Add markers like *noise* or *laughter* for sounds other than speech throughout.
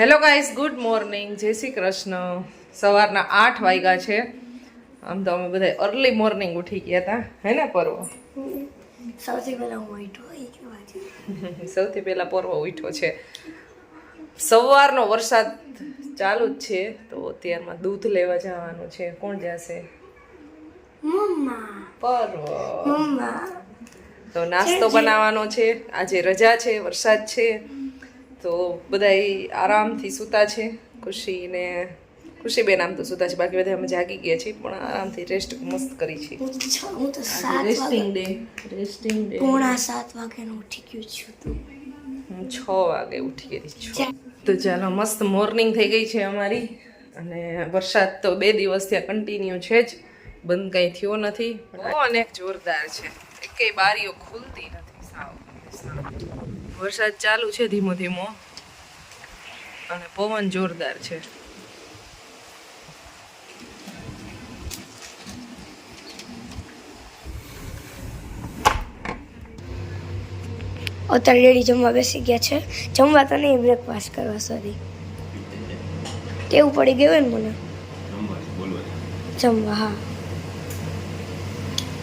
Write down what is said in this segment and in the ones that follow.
Hello guys good morning જય શ્રી કૃષ્ણ. સવારના આઠ વાગ્યા છે. આમ તો અમે બધા અર્લી મોર્નિંગ ઉઠી ગયા હતા હે ને પર્વ? સૌથી પહેલા હું ઉઠો *laughs* સૌથી પહેલા પર્વ ઉઠ્યો છે. સવારનો વરસાદ ચાલુ જ છે તો અત્યારમાં દૂધ લેવા જવાનું છે. કોણ જશે? પર્વ. તો નાસ્તો બનાવવાનો છે. આજે રજા છે વરસાદ છે. તો બધા આરામથી સૂતા છે. ખુશી ને ખુશીબેન આમ તો સૂતા છે. બાકી બધા અમે જાગી ગયા છીએ પણ આરામથી રેસ્ટ મસ્ત કરી છે રેસ્ટિંગ ડે રેસ્ટિંગ ડે પોણા સાત વાગે ઉઠી ગયું છું તું. હું છ વાગે ઉઠી ગઈ છું. તો ચાલો મસ્ત મોર્નિંગ થઈ ગઈ છે અમારી. અને વરસાદ તો બે દિવસ ત્યાં કન્ટિન્યુ છે જ. બંધ કંઈ થયો નથી. અને અનેક જોરદાર છે. એકેય બારીઓ ખુલતી નથી સાવ. વરસાદ ચાલુ છે ધીમો ધીમો. અને પવન જોરદાર છે. અત્યારે ડેડી જમવા બેસી ગયા છે. જમવા તો નહીં બ્રેકફાસ્ટ કરવા સોરી તેવું પડી ગયું ને મને? જમવા હા.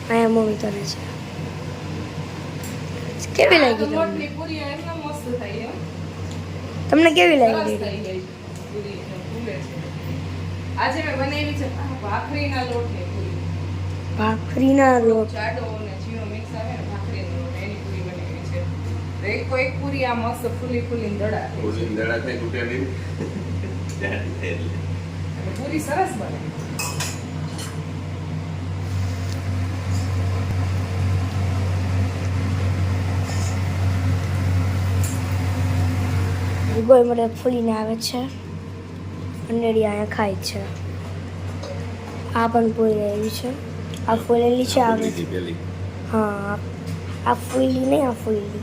અહીંયા મમ્મી કરે છે. કેવી લાગી તમને? કેવી લાગી આજે મેં બનાવી છે ભાખરીના લોટની પૂરી. ભાખરીના લોટ. જાડો અને જીરો મિક્સ આવે ને ભાખરીનો લોટ એની પૂરી બનાવી છે. તો એક કોઈ એક પૂરી આ મસ્ત ફૂલી ફૂલી દડા થઈ દડા થાય તૂટે નહીં પૂરી સરસ બને. ગોળ મળે ફૂલીને આવે છે. અનેડી અહીંયા ખાય છે. આ પણ ફૂલી રહેલી છે. આ ફૂલેલી છે આવે હા આ- ફૂલી નહીં આ ફૂલી.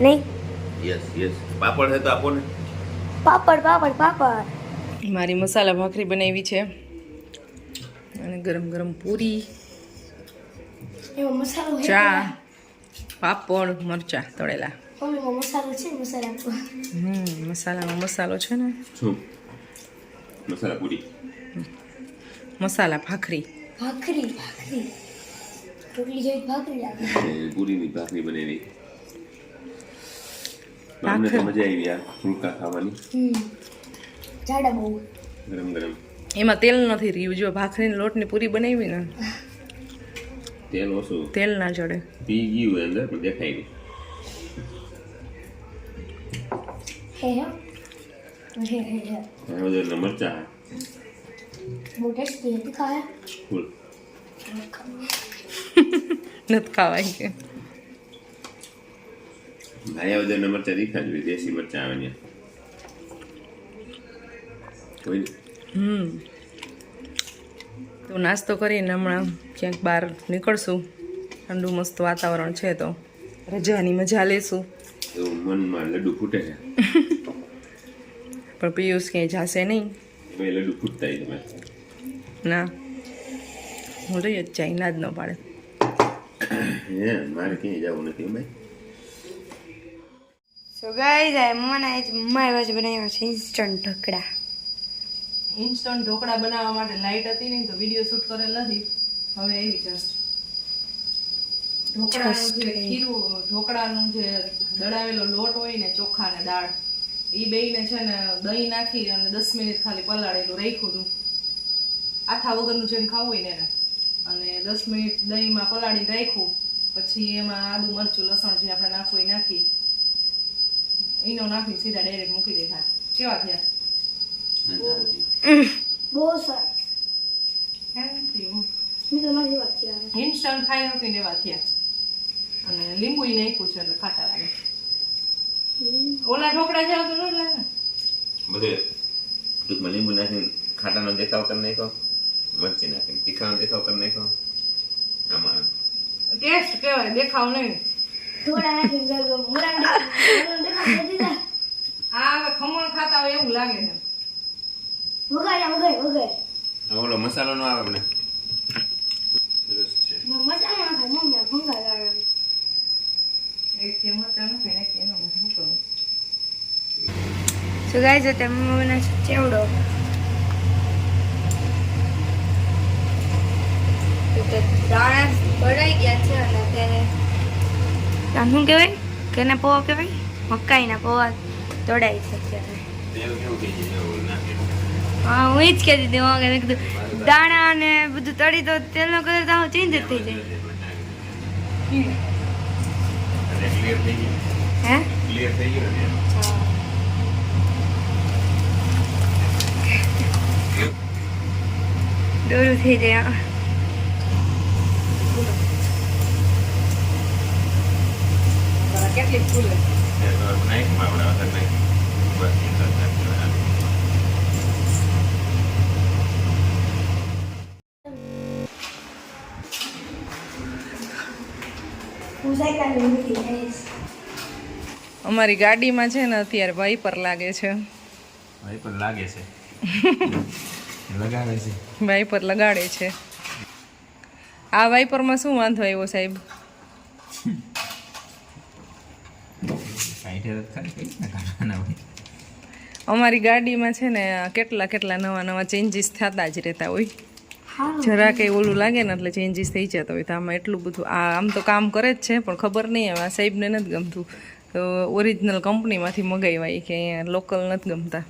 નહીં? Yes, yes. પાપડ છે તો આપો ને. પાપડ પાપડ પાપડ. મારી મસાલા ભાખરી બનાવી છે. અને ગરમ ગરમ પૂરી. ચા. પાપડ મરચા તળેલા. મસાલો છે મસાલા હમ મસાલામાં મસાલો છે ને. મસાલા પૂરી. મસાલા ભાખરી. ભાખરી ભાખરી. રોટલી જેવી ભાખરી લાગે. પૂરીની ભાખરી બનાવી. અમને તો મજા આવી આ ફુલકા ખાવાની. જાડા બહુ. ગરમ ગરમ. એમાં તેલ નથી રહ્યું. જો ભાખરીની લોટની પૂરી બનાવી ને તેલ ઓછું તેલ ના ચડે પી ગયું અંદર પણ દેખાય નહીં. હે હે. મરચા બહુ ટેસ્ટી હતી ખાય? ફૂલ નથી ખાવાય કે. ભાયા બધા મરચા દીખા જોઈએ દેશી મરચા આવે ને. કોઈ હમ. તો નાસ્તો કરીને હમણાં ક્યાંક બહાર નીકળશું. ઠંડુ મસ્ત વાતાવરણ છે તો રજાની મજા લેશું. મનમાં લડુ ફૂટે છે. પણ પિયુષ ક્યાંય જાશે નહીં. લડુ ફૂટતા તમે ના. હું રહી જ જાય ના જ ન પાડે. હે મારે ક્યાંય જવું નથી ભાઈ. સો ગાઈસ આ મને આજ એવા બાજુ બનાવ્યા છે ઇન્સ્ટન્ટ ઢોકળા ઇન્સ્ટન્ટ ઢોકળા બનાવવા માટે લાઇટ હતી નહીં તો વીડિયો શૂટ કરેલ નથી. હવે એવી જસ્ટ ઢોકળાનું જે ખીરું ઢોકળાનું જે દળાવેલો લોટ હોય ને ચોખા ને દાળ એ બેયને છે ને દહીં નાખી અને દસ મિનિટ ખાલી પલાળેલું રાખ્યું હતું. આથા વગરનું જેમ ખાવું હોય ને એને. અને દસ મિનિટ દહીંમાં પલાળીને રાખ્યું. પછી એમાં આદુ મરચું લસણ જે આપણે નાખવું એ નાખી. એનો નાખી સીધા ડાયરેક્ટ મૂકી દેખા કેવા થયા? બહુ સરસ. થેન્ક યુ હું તો મારી વાત છે ઇન્સ્ટન્ટ ખાઈ ને અને લીંબુ નાખ્યું છે એટલે ખાટા લાગે. ઓલા ઢોકળા જેવા તો ન બધે ટૂંકમાં લીંબુ નાખીને ખાટાનો દેખાવ કરી નાખ્યો મરચી નાખીને તીખાનો દેખાવ કરી નાખ્યો. આમાં ટેસ્ટ કહેવાય દેખાવ નહીં. થોડા મુરાંડી આ ખમણ ખાતા હોય એવું લાગે છે. વગાડ્યા વગાડ વગાડ આ ઓલો મસાલો નો આવે મને. સરસ છે. મસાલા નાખાય મમ્મી ભંગા લાવે એક કે મરચાં નાખે ને એક એનો શું કરું? સો ગાઈઝ અત્યારે મમ્મી છે ચેવડો. તો તે દાણા બળાઈ ગયા છે અને અત્યારે શું કહેવાય? કેના પૌવા કહેવાય? મકાઈના પૌવા તોડાય છે અત્યારે તેલ કેવું થઈ જાય એવું નાખેલું. હા હું એ જ કહેતી હતી હું આગળ કીધું દાણા અને બધું તળી તો તેલનો કલર તો ચેન્જ જ થઈ જાય ગયું. હે થઈ ગયું દોરું થઈ જાય હા. કેટલી ફૂલે અમારી ગાડીમાં છે ને અત્યારે વાઈપર લાગે છે. વાઈપર લાગે છે? *laughs* લગાડે છે. વાઈપર લગાડે છે. આ વાઈપરમાં શું વાંધો આવ્યો સાહેબ? અમારી ગાડીમાં છે ને કેટલા કેટલા નવા નવા ચેન્જીસ થતા જ રહેતા હોય. જરા એ ઓલું લાગે ને એટલે ચેન્જીસ થઈ જતા હોય તો આમાં એટલું બધું આ આમ તો કામ કરે જ છે પણ ખબર નહીં હવે આ સાહેબને નથી ગમતું. તો ઓરિજિનલ કંપનીમાંથી મગાવ્યા કે અહીંયા લોકલ નથી ગમતા.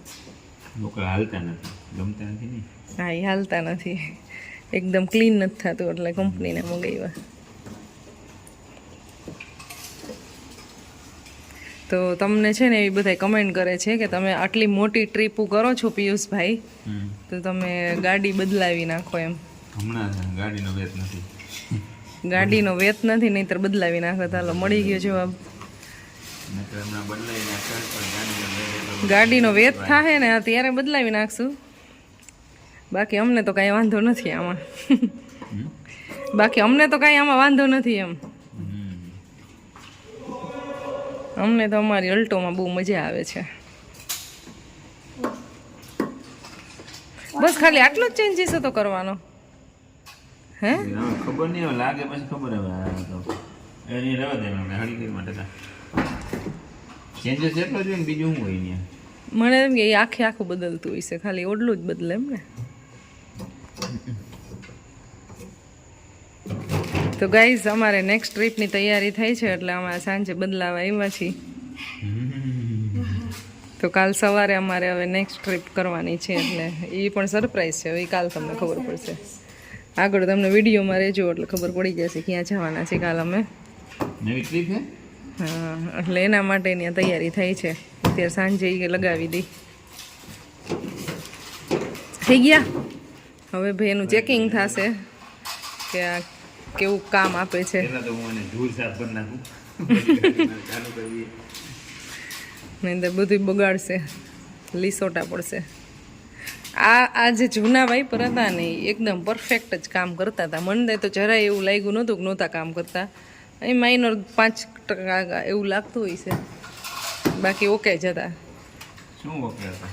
લોકો હાલતા નથી. ગમતા નથી હા એ હાલતા નથી. એકદમ ક્લીન નથી થતું એટલે કંપનીને મગાવ્યા. તો તમને છે ને એવી બધા કમેન્ટ કરે છે કે તમે આટલી મોટી ટ્રીપ કરો છો પિયુષભાઈ તો તમે ગાડી બદલાવી નાખો એમ. હમણાં ગાડીનો વેત નથી. ગાડીનો વેત નથી નહીતર બદલાવી નાખો. ચાલો મળી ગયો જવાબ. ગાડીનો વેત થાય ને ત્યારે બદલાવી નાખશું. બાકી અમને તો કાંઈ વાંધો નથી આમાં. બાકી અમને તો કાંઈ આમાં વાંધો નથી એમ. અમને તો અમારી અલ્ટોમાં બહુ મજા આવે છે. બસ ખાલી આટલો જ ચેન્જીસ હતો કરવાનો. હે? ખબર નહીં લાગે પછી ખબર હવે એની રહેવા દે અમે હળી ગઈ માટે ચેન્જીસ એટલો જોઈએ ને બીજું શું હોય મને એમ કે આખે આખું બદલતું હોય છે ખાલી ઓડલું જ બદલે એમ ને? તો ગાઈઝ અમારે નેક્સ્ટ ટ્રીપની તૈયારી થઈ છે એટલે અમારે સાંજે બદલાવા આવ્યા છીએ. તો કાલ સવારે અમારે હવે નેક્સ્ટ ટ્રીપ કરવાની છે એટલે એ પણ સરપ્રાઈઝ છે એ કાલ તમને ખબર પડશે. આગળ તમને વિડીયોમાં રહેજો એટલે ખબર પડી જશે ક્યાં જવાના છે કાલ અમે. હે? એટલે એના માટેની તૈયારી થઈ છે. અત્યારે સાંજે એ લગાવી દઈ. થઈ ગયા? હવે ભાઈ એનું ચેકિંગ થશે કે આ કેવું કામ આપે છે? નહીં તો બધું બગાડશે. લીસોટા પડશે. આ આ જે જૂના વાઇપર હતા ને એકદમ પરફેક્ટ જ કામ કરતા હતા. મને તો જરાય એવું લાગ્યું નહોતું કે નહોતા કામ કરતા. અહીં માઇનર પાંચ ટકા એવું લાગતું હોય છે. બાકી ઓકે જ હતા. શું ઓકે હતા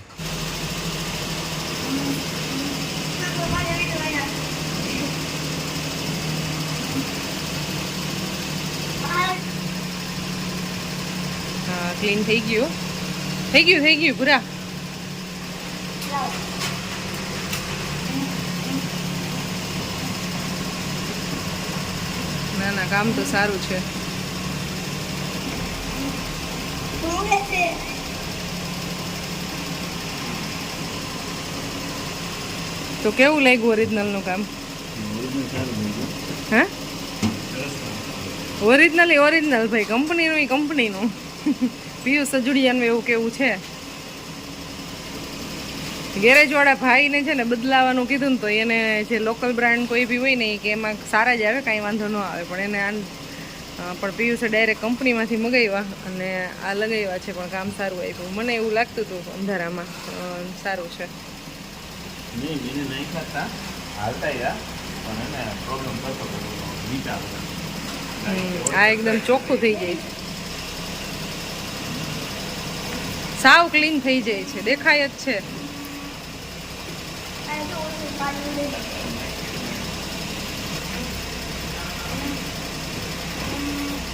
હા ક્લીન થઈ ગયું. થઈ ગયું થઈ ગયું પૂરા. ના ના કામ તો સારું છે. તો કેવું લાગ્યું ઓરિજિનલનું કામ? હે? ઓરિજિનલ ઓરિજિનલ ભાઈ. કંપનીનું કંપની કંપનીનું *laughs* પિયુષ સજુડિયાનું એવું કેવું છે? ગેરેજ વાળા ભાઈને છે ને બદલાવાનું કીધું ને તો એને જે લોકલ બ્રાન્ડ કોઈ બી હોય ને કે એમાં સારા જ આવે કાંઈ વાંધો ન આવે. પણ એને આન- પણ પિયુષે ડાયરેક્ટ કંપનીમાંથી મગાવ્યા અને આ લગાવ્યા છે પણ કામ સારું આવ્યું મને એવું લાગતું હતું અંધારામાં. સારું છે. આ એકદમ ચોખ્ખું થઈ જાય છે. સાવ ક્લીન થઈ જાય છે દેખાય જ છે.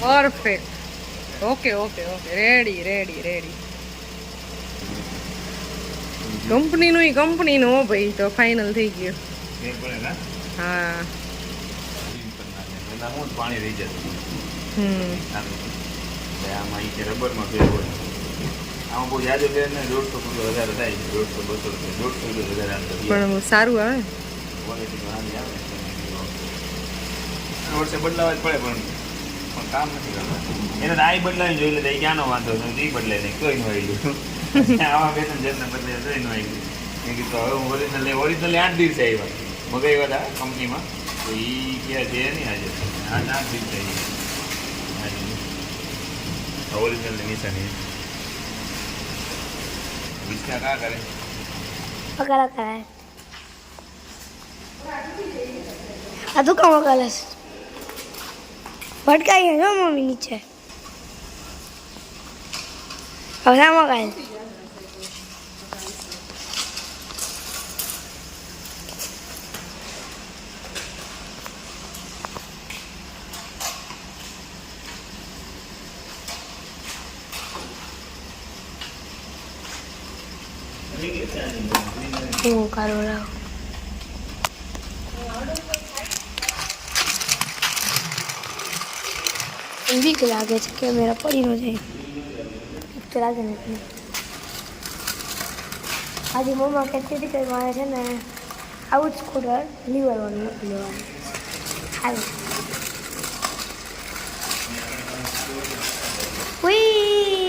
Perfect okay okay okay ready ready ready કંપનીનું ઈ કંપનીનું હો ભાઈ તો ફાઇનલ થઈ ગયું. હા. પાણી રહી જતું. હમ. આમ. રબરમાં ફેર હોય. આમાં બહુ જાજો ફેર ને દોઢસો કિલો વધારે થાય છે દોઢસો બસો રૂપિયા દોઢસો વધારે પણ સારું આવે. ક્વોલિટી આવે. વર્ષે બદલાવા જ પડે પણ પણ કામ નથી કરતા. એને તો આ બદલાવી જોઈ લે ક્યાંનો વાંધો નથી બદલાય નહીં કોઈ નું આવી આવા બે ત્રણ જણને બદલે તોયનું આવી મેં કીધું હવે હું ઓરિજિનલ ઓરિજિનલ આઠ દિવસે આવ્યા મગાવ્યા હતા કંપનીમાં. તો એ ક્યાં છે નહીં આજે આઠ આઠ દિવસે આવી ઓરિજિનલ નિશાની વગાડા કરાય આ તું કામ કરે છે ભટકાઈ ગયો મમ્મી નીચે હવે આમાં વગાડે હું કારો, લાવ. બીક લાગે છે કેમેરા પડી ન જાય બીક તો લાગે નથી આજે મમ્મા કહેતી હતી કે મારે છે ને, આવું જ સ્કૂટર લીવરવાનું નથી લેવાનું સારું ઉઈ